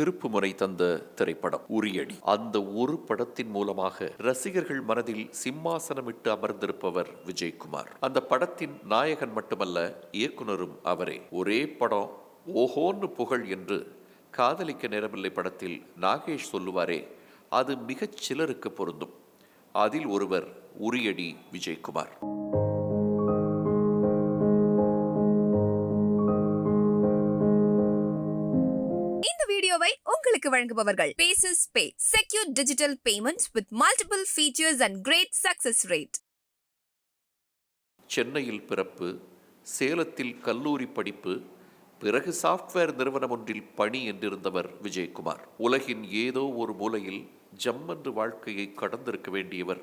திருப்புமுனை தந்த திரைப்படம் உரியடி. அந்த ஒரு படத்தின் மூலமாக ரசிகர்கள் மனதில் சிம்மாசனமிட்டு அமர்ந்திருப்பவர் விஜயகுமார். அந்த படத்தின் நாயகன் மட்டுமல்ல இயக்குனரும் அவரே. ஒரே படம் ஓஹோன்னு புகழ் என்று காதலிக்க நேரமில்லை படத்தில் நாகேஷ் சொல்லுவாரே அது மிகச் சிலருக்கு பொருந்தும். அதில் ஒருவர் உரியடி விஜயகுமார். வீடியோவை உங்களுக்கு வழங்குபவர்கள். Bases pay secure digital payments with multiple features and great success rate சென்னையில் பிறப்பு சேலத்தில் கல்லூரி படிப்பு பிறகு சாஃப்ட்வேர் நிறுவனம் ஒன்றில் பணி என்றிருந்தவர் விஜயகுமார். உலகின் ஏதோ ஒரு மூலையில் ஜம்மன்று வாழ்க்கையை கடந்திருக்க வேண்டியவர்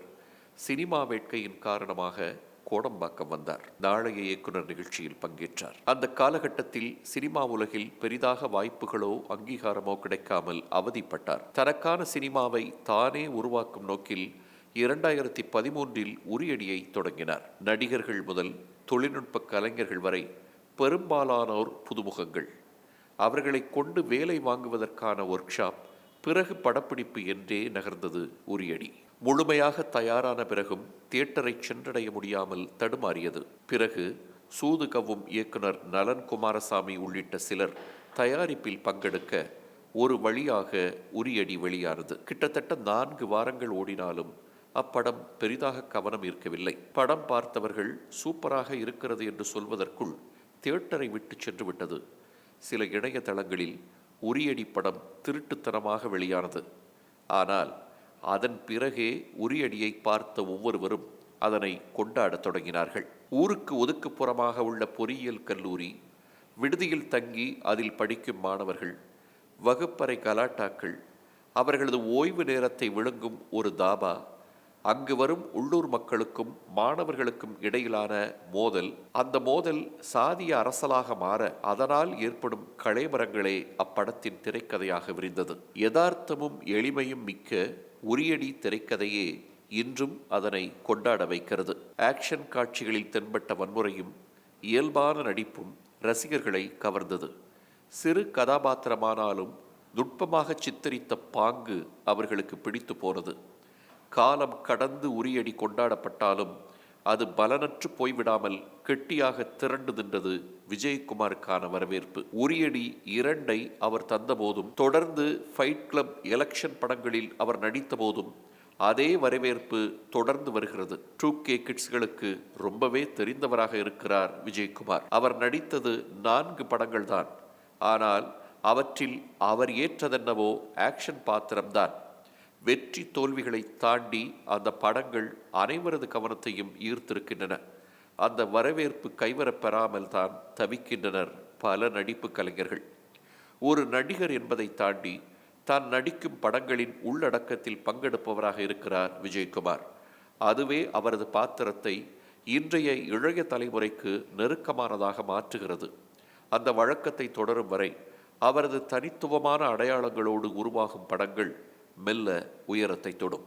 சினிமா வேட்கையின் காரணமாக கோடம்பாக்கம் வந்தார். நாளைய இயக்குனர் நிகழ்ச்சியில் பங்கேற்றார். அந்த காலகட்டத்தில் சினிமா உலகில் பெரிதாக வாய்ப்புகளோ அங்கீகாரமோ கிடைக்காமல் அவதிப்பட்டார். தனக்கான சினிமாவை தானே உருவாக்கும் நோக்கில் இரண்டாயிரத்தி பதிமூன்றில் உரியடியை தொடங்கினார். நடிகர்கள் முதல் தொழில்நுட்ப கலைஞர்கள் வரை பெரும்பாலானோர் புதுமுகங்கள். அவர்களை கொண்டு வேலை வாங்குவதற்கான ஒர்க் ஷாப் பிறகு படப்பிடிப்பு என்றே நகர்ந்தது உரியடி. முழுமையாக தயாரான பிறகும் தியேட்டரை சென்றடைய முடியாமல் தடுமாறியது. பிறகு சூது கவ்வும் இயக்குனர் நலன் குமாரசாமி உள்ளிட்ட சிலர் தயாரிப்பில் பங்கெடுக்க ஒரு வழியாக உரியடி வெளியானது. கிட்டத்தட்ட நான்கு வாரங்கள் ஓடினாலும் அப்படம் பெரிதாக கவனம் ஈர்க்கவில்லை. படம் பார்த்தவர்கள் சூப்பராக இருக்கிறது என்று சொல்வதற்குள் தியேட்டரை விட்டு சென்று விட்டது. சில இணையதளங்களில் உரியடி படம் திருட்டுத்தனமாக வெளியானது. ஆனால் அதன் பிறகே உரியடியை பார்த்த ஒவ்வொருவரும் அதனை கொண்டாடத் தொடங்கினார்கள். ஊருக்கு ஒதுக்குப்புறமாக உள்ள பொறியியல் கல்லூரி விடுதியில் தங்கி அதில் படிக்கும் மாணவர்கள் வகுப்பறை கலாட்டாக்கள் அவர்களது ஓய்வு நேரத்தை விழுங்கும் ஒரு தாபா அங்கு வரும் உள்ளூர் மக்களுக்கும் மாணவர்களுக்கும் இடையிலான மோதல். அந்த மோதல் சாதிய அரசலாக மாற அதனால் ஏற்படும் களைமரங்களே அப்படத்தின் திரைக்கதையாக விரிந்தது. யதார்த்தமும் எளிமையும் மிக்க உரியடி திரைக்கதையே இன்றும் அதனை கொண்டாட வைக்கிறது. ஆக்ஷன் காட்சிகளில் தென்பட்ட வன்முறையும் இயல்பான நடிப்பும் ரசிகர்களை கவர்ந்தது. சிறு கதாபாத்திரமானாலும் நுட்பமாக சித்தரித்த பாங்கு அவர்களுக்கு பிடித்து போனது. காலம் கடந்து உரியடி கொண்டாடப்பட்டாலும் அது பலனற்று போய்விடாமல் கெட்டியாக திரண்டு நின்றது விஜயகுமாருக்கான வரவேற்பு. உரியடி இரண்டை அவர் தந்தபோதும் தொடர்ந்து ஃபைட் கிளப் எலெக்ஷன் படங்களில் அவர் நடித்த போதும் அதே வரவேற்பு தொடர்ந்து வருகிறது. டூ கே கிட்ஸ்களுக்கு ரொம்பவே தெரிந்தவராக இருக்கிறார் விஜயகுமார். அவர் நடித்தது நான்கு படங்கள்தான். ஆனால் அவற்றில் அவர் ஏற்றதென்னவோ ஆக்ஷன் பாத்திரம்தான். வெற்றி தோல்விகளை தாண்டி அந்த படங்கள் அனைவரது கவனத்தையும் ஈர்த்திருக்கின்றன. அந்த வரவேற்பு கைவரப்பெறாமல் தான் தவிக்கின்றனர் பல நடிப்பு கலைஞர்கள். ஒரு நடிகர் என்பதை தாண்டி தான் நடிக்கும் படங்களின் உள்ளடக்கத்தில் பங்கெடுப்பவராக இருக்கிறார் விஜயகுமார். அதுவே அவரது பாத்திரத்தை இன்றைய இளைய தலைமுறைக்கு நெருக்கமானதாக மாற்றுகிறது. அந்த வழக்கத்தை தொடரும் வரை அவரது தனித்துவமான அடையாளங்களோடு உருவாகும் படங்கள் மெல்ல உயரத்தை தொடும்.